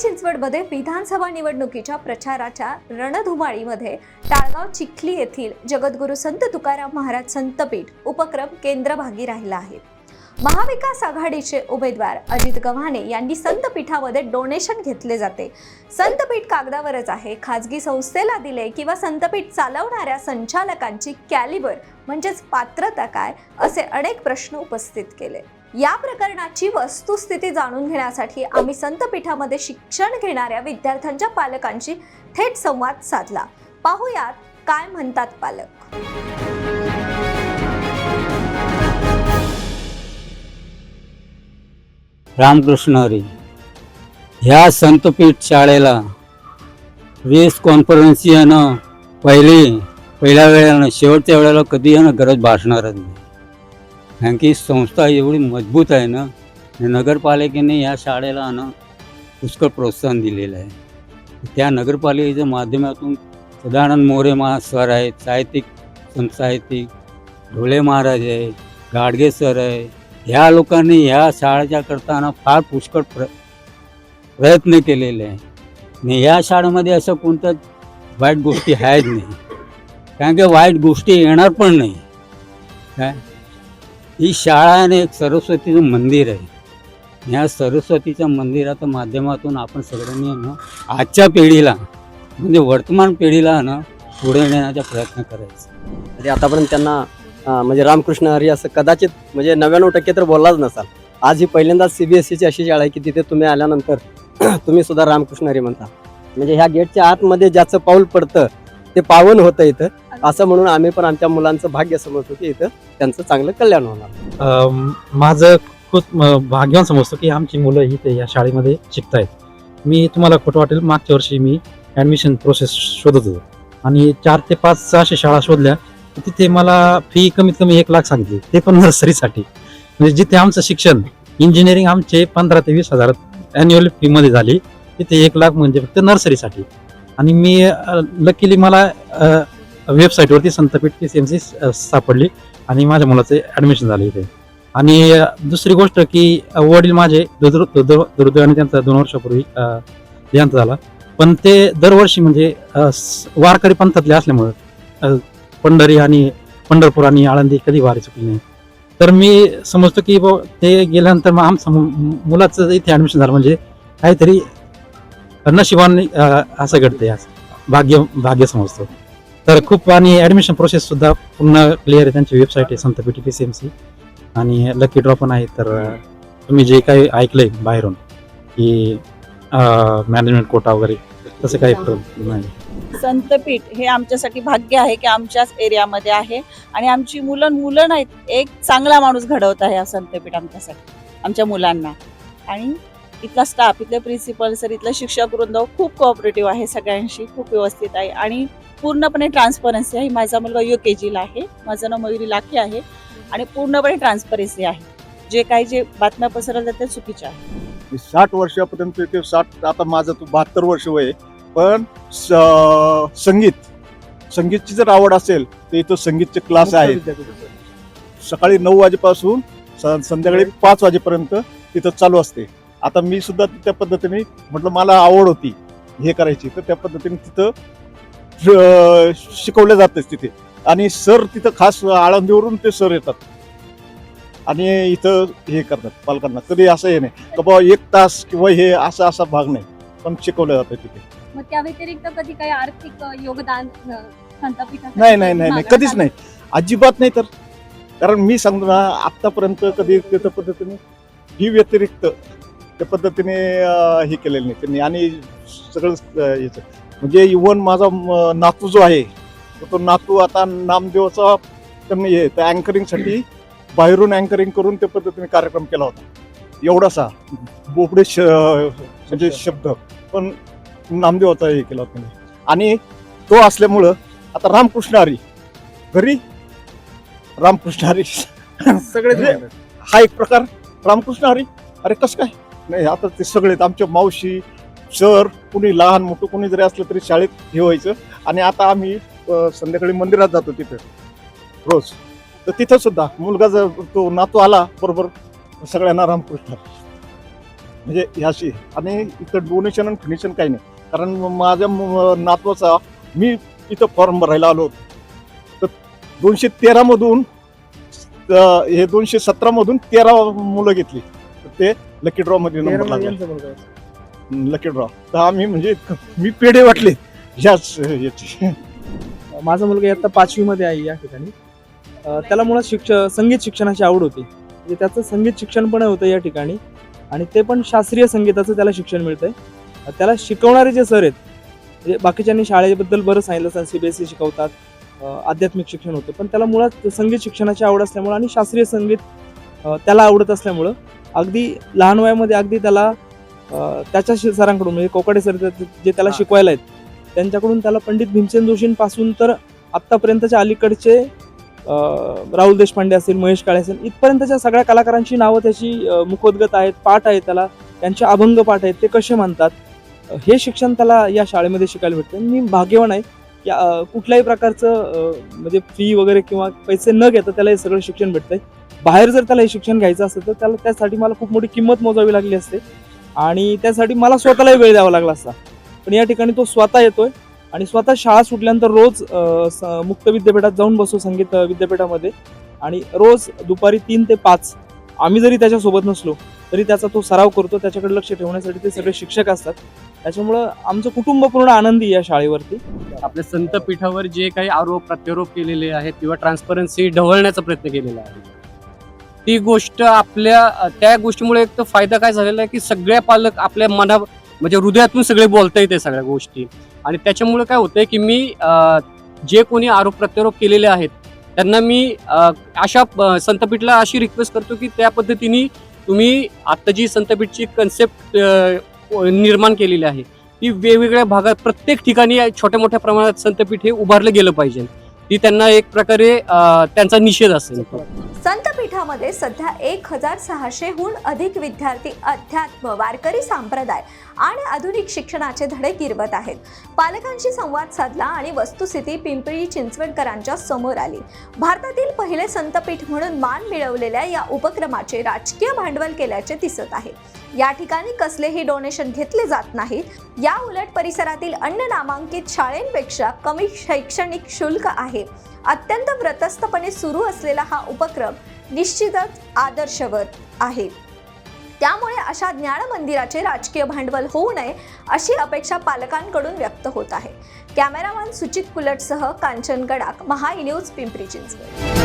चिंचवडमध्ये विधानसभा निवडणुकीच्या प्रचाराच्या रणधुमाळीमध्ये टाळगाव चिखली येथील जगद्गुरू संत तुकाराम महाराज संतपीठ उपक्रम केंद्रभागी राहिला आहे. महाविकास आघाडीचे उमेदवार अजित गव्हाणे यांनी संतपीठामध्ये डोनेशन घेतले जाते. संतपीठ कागदावरच आहे. खाजगी संस्थेला दिले किंवा संतपीठ चालवणाऱ्या संचालकांची कॅलिबर म्हणजेच पात्रता काय असे अनेक प्रश्न उपस्थित केले. या प्रकरणाची वस्तुस्थिती जाणून घेण्यासाठी आम्ही संतपीठामध्ये शिक्षण घेणाऱ्या विद्यार्थ्यांच्या पालकांशी थेट संवाद साधला. पाहुयात काय म्हणतात पालक? रामकृष्ण हरी ह्या संतपीठ शाळेला वीस कॉन्फरन्सी येणं पहिली पहिल्या वेळेला शेवटच्या वेळेला कधी येणं गरज भासणारच नाही. कारण की संस्था एवढी मजबूत आहे ना नगरपालिकेने या शाळेला ना पुष्कळ प्रोत्साहन दिलेलं आहे. त्या नगरपालिकेच्या माध्यमातून सदानंद मोरे महासर आहेत साहित्यिक संत साहित्यिक ढोले महाराज आहे गाडगे सर आहे ह्या लोकांनी ह्या शाळेच्या करताना फार पुष्कळ प्र प्रयत्न केलेले आहे. आणि ह्या शाळेमध्ये असं कोणतं वाईट गोष्टी आहेत नाही. कारण की वाईट गोष्टी येणार पण नाही. काय? ही शाळा आणि एक सरस्वतीचं मंदिर आहे. ह्या सरस्वतीच्या मंदिराच्या माध्यमातून आपण सगळ्यांनी ना आजच्या पिढीला म्हणजे वर्तमान पिढीला ना पुढे नेण्याचा प्रयत्न करायचा. म्हणजे आतापर्यंत त्यांना अं, म्हणजे रामकृष्ण हरी असं कदाचित म्हणजे नव्याण्णव टक्के तर बोललाच नसाल. आज ही पहिल्यांदाच सी बी एस सीची अशी शाळा आहे की तिथे तुम्ही आल्यानंतर तुम्ही सुद्धा रामकृष्ण हरी म्हणता. म्हणजे ह्या गेटच्या आतमध्ये ज्याचं पाऊल पडतं ते पावन होतं इथं. असं म्हणून आम्ही पण आमच्या मुलांचं भाग्य समजतो की इथं त्यांचं चांगलं कल्याण होणार. माझं खूप भाग्यवान समजतो की आमची मुलं इथे या शाळेमध्ये शिकतायत. मी तुम्हाला खोटं वाटेल मागच्या वर्षी मी ॲडमिशन प्रोसेस शोधत होतो. आणि चार ते पाच सहाशे शाळा शोधल्या तिथे मला फी कमीत कमी एक लाख सांगितली. ते पण नर्सरीसाठी. म्हणजे जिथे आमचं शिक्षण इंजिनिअरिंग आमचे पंधरा ते वीस हजार ॲन्युअल फीमध्ये झाली. तिथे एक लाख म्हणजे फक्त नर्सरीसाठी. आणि मी लकीली मला वेबसाईटवरती Santpeeth P C M C सापडली आणि माझ्या मुलाचे ॲडमिशन झालं इथे. आणि दुसरी गोष्ट की वडील माझे दुर्द- दुर्द- दुर्दैवाने त्यांचा दोन वर्षापूर्वी देहांत झाला. पण ते दरवर्षी म्हणजे वारकरी पंथातले असल्यामुळं पंढरी आणि पंढरपूर आणि आळंदी कधी वारी चुकली नाही. तर मी समजतो की ते गेल्यानंतर मग आमचं मुलाचं इथे ॲडमिशन झालं म्हणजे काहीतरी नशिबाने असं घडतंय असं. भाग्य भाग्य समजतो. तर खूप आणि ॲडमिशन प्रोसेस सुद्धा पूर्ण क्लिअर आहे. त्यांची वेबसाईट आहे संतपीठी पी सी एम सी आणि लकी ड्रॉ पण आहे. तर तुम्ही जे काही ऐकलंय बाहेरून की मॅनेजमेंट कोटा वगैरे तसं काही प्रॉब्लेम नाही. संतपीठ हे आमच्यासाठी भाग्य आहे की आमच्याच एरियामध्ये आहे. आणि आमची मुलं मुलं नाहीत एक चांगला माणूस घडवत आहे हा संतपीठ आमच्यासाठी आमच्या मुलांना. आणि इथला स्टाफ इथले प्रिन्सिपल सर इथलं शिक्षक वृंद खूप कोऑपरेटिव्ह आहे सगळ्यांशी खूप व्यवस्थित आहे. आणि पूर्णपणे ट्रान्सपरन्सी आहे. माझा मुलगा यू के जीला आहे. माझं नाव मयुरी लाखे आहे. आणि पूर्णपणे ट्रान्सपरन्सी आहे. जे काही जे बातम्या पसरवल्या त्या चुकीच्या आहे मी साठ वर्षापर्यंत ते साठ आता माझं तू बहात्तर वर्ष वय आहे. पण स- संगीत संगीतची जर आवड असेल तर इथं संगीतचे क्लास आहेत. सकाळी नऊ वाजेपासून स- संध्याकाळी पाच वाजेपर्यंत तिथं चालू असते. आता मी सुद्धा त्या पद्धतीने म्हटलं मला आवड होती हे करायची. तर त्या पद्धतीने तिथं शिकवलं जातच तिथे. आणि सर तिथं खास आळंदीवरून ते सर येतात. आणि इथं हे करतात पालकांना. कधी असं हे नाही का बाबा एक तास किंवा हे असा असा भाग नाही पण शिकवलं जातं तिथे. मग त्या व्यतिरिक्त कधी काही आर्थिक योगदान नाही नाही नाही नाही. कधीच नाही. अजिबात नाही तर. कारण मी सांगतो ना आतापर्यंत कधी त्या पद्धतीने ही व्यतिरिक्त त्या पद्धतीने हे केलेलं नाही त्यांनी. आणि सगळं याचं. म्हणजे इव्हन माझा नातू जो आहे तो नातू आता नामदेवाचा त्यांनी हे अँकरिंगसाठी बाहेरून अँकरिंग करून त्या पद्धतीने कार्यक्रम केला होता. एवढासा बोबडे श म्हणजे शब्द. पण नामदेवाचा हे केला होता आणि तो असल्यामुळं आता रामकृष्ण हरी घरी रामकृष्ण हरी सगळे जे- हा एक प्रकार. रामकृष्ण हरी अरे कसं काय? नाही आता ते सगळे आमच्या मावशी सर कुणी लहान मोठं कुणी जरी असलं तरी शाळेत हे व्हायचं. आणि आता आम्ही संध्याकाळी मंदिरात जातो तिथं रोज. तर तिथं सुद्धा मुलगा जर तो नातू आला बरोबर सगळ्यांना रामकृष्ण. म्हणजे ह्याशी. आणि इथं डोनेशन आणि फिनिशन काही नाही. कारण माझ्या मु- नातवाचा मी इथं फॉर्म भरायला आलो होतो. तर दोनशे तेरामधून हे दोनशे सतरामधून तेरा मुलं घेतली. तर ते लकी ड्रॉमध्ये नंबर लागला. Lucky draw. तर आम्ही म्हणजे मी पेढे वाटले. याच याची. माझा मुलगा इयत्ता पाचवीमध्ये आहे या ठिकाणी. त्याला मुळात शिक्ष संगीत शिक्षणाची आवड होती. म्हणजे त्याचं संगीत शिक्षण पण होतं या ठिकाणी. आणि ते पण शास्त्रीय संगीताचं त्याला शिक्षण मिळतंय. त्याला शिकवणारे जे सर आहेत म्हणजे बाकीच्यांनी शाळेबद्दल बरं सांगितलं सी बी एस सी शिकवतात आध्यात्मिक शिक्षण होतं. पण त्याला मुळात संगीत शिक्षणाची आवड असल्यामुळं आणि शास्त्रीय संगीत त्याला आवडत असल्यामुळं अगदी लहान वयामध्ये अगदी त्याला त्याच्या सरांकडून म्हणजे कोकाडे सर जे त्याला शिकवायला आहेत त्यांच्याकडून त्याला पंडित भीमसेन जोशींपासून तर आत्तापर्यंतच्या अलीकडचे राहुल देशपांडे असतील महेश काळे असेल इथपर्यंतच्या सगळ्या कलाकारांची नावं त्याची मुखोद्गत आहेत पाठ आहेत त्याला त्यांचे अभंग पाठ आहेत ते कसे म्हणतात अ, हे शिक्षण त्याला या शाळेमध्ये शिकायला भेटतं. मी भाग्यवान आहे की कुठल्याही प्रकारचं म्हणजे फी वगैरे किंवा पैसे न घेता त्याला हे सगळं शिक्षण भेटतंय. बाहेर जर त्याला हे शिक्षण घ्यायचं असेल तर त्याला त्यासाठी मला खूप मोठी किंमत मोजावी लागली असते. आणि त्यासाठी मला स्वतःलाही वेळ द्यावा लागला असता. पण या ठिकाणी तो स्वतः येतोय आणि स्वतः शाळा सुटल्यानंतर रोज स- मुक्त विद्यापीठात जाऊन बसतो संगीत विद्यापीठामध्ये. आणि रोज दुपारी तीन ते पाच आम्ही जरी त्याच्यासोबत नसलो तरी त्याचा तो सराव करतो. त्याच्याकडे लक्ष ठेवण्यासाठी ते सगळे शिक्षक असतात. त्याच्यामुळं आमचं कुटुंब पूर्ण आनंदी या शाळेवरती. आपल्या संत पीठावर जे काही आरोप प्रत्यारोप केलेले आहेत किंवा ट्रान्सपरन्सी ढवळण्याचा प्रयत्न केलेला आहे. ती गोष्ट आपल्या त्या गोष्टीमुळे एक तर फायदा काय झालेला आहे की सगळ्या पालक आपल्या मना म्हणजे हृदयातून सगळे बोलता येते सगळ्या गोष्टी. आणि त्याच्यामुळे काय होतंय की मी जे कोणी आरोप प्रत्यारोप केलेले आहेत त्यांना मी अशा संतपीठला अशी रिक्वेस्ट करतो की त्या पद्धतीने तुम्ही आता जी संतपीठची कन्सेप्ट निर्माण केलेली आहे ती वेगवेगळ्या भागात प्रत्येक ठिकाणी छोट्या मोठ्या प्रमाणात संतपीठ हे उभारलं गेलं पाहिजे. ती त्यांना एक प्रकारे त्यांचा निषेध असेल. संतपीठामध्ये सध्या एक हजार सहाशेहून अधिक विद्यार्थी अध्यात्म वारकरी संप्रदाय आणि आधुनिक शिक्षणाचे धडे गिरवत आहेत. पालकांशी संवाद साधला आणि वस्तुस्थिती पिंपरी चिंचवडकरांच्या समोर आली. भारतातील पहिले संतपीठ म्हणून मान मिळवलेल्या या उपक्रमाचे राजकीय भांडवल केल्याचे दिसत आहे. या ठिकाणी कसलेही डोनेशन घेतले जात नाही. या उलट परिसरातील अन्य नामांकित शाळेंपेक्षा कमी शैक्षणिक शुल्क आहे. अत्यंत व्रतस्थपणे सुरू असलेला हा उपक्रम निश्चितच आदर्शवत आहे. त्यामुळे अशा ज्ञान मंदिराचे राजकीय भांडवल होऊ नये अशी अपेक्षा पालकांकडून व्यक्त होत आहे. कॅमेरामॅन सुचित कुलटसह कांचन गडाक महा न्यूज पिंपरी चिंचवड.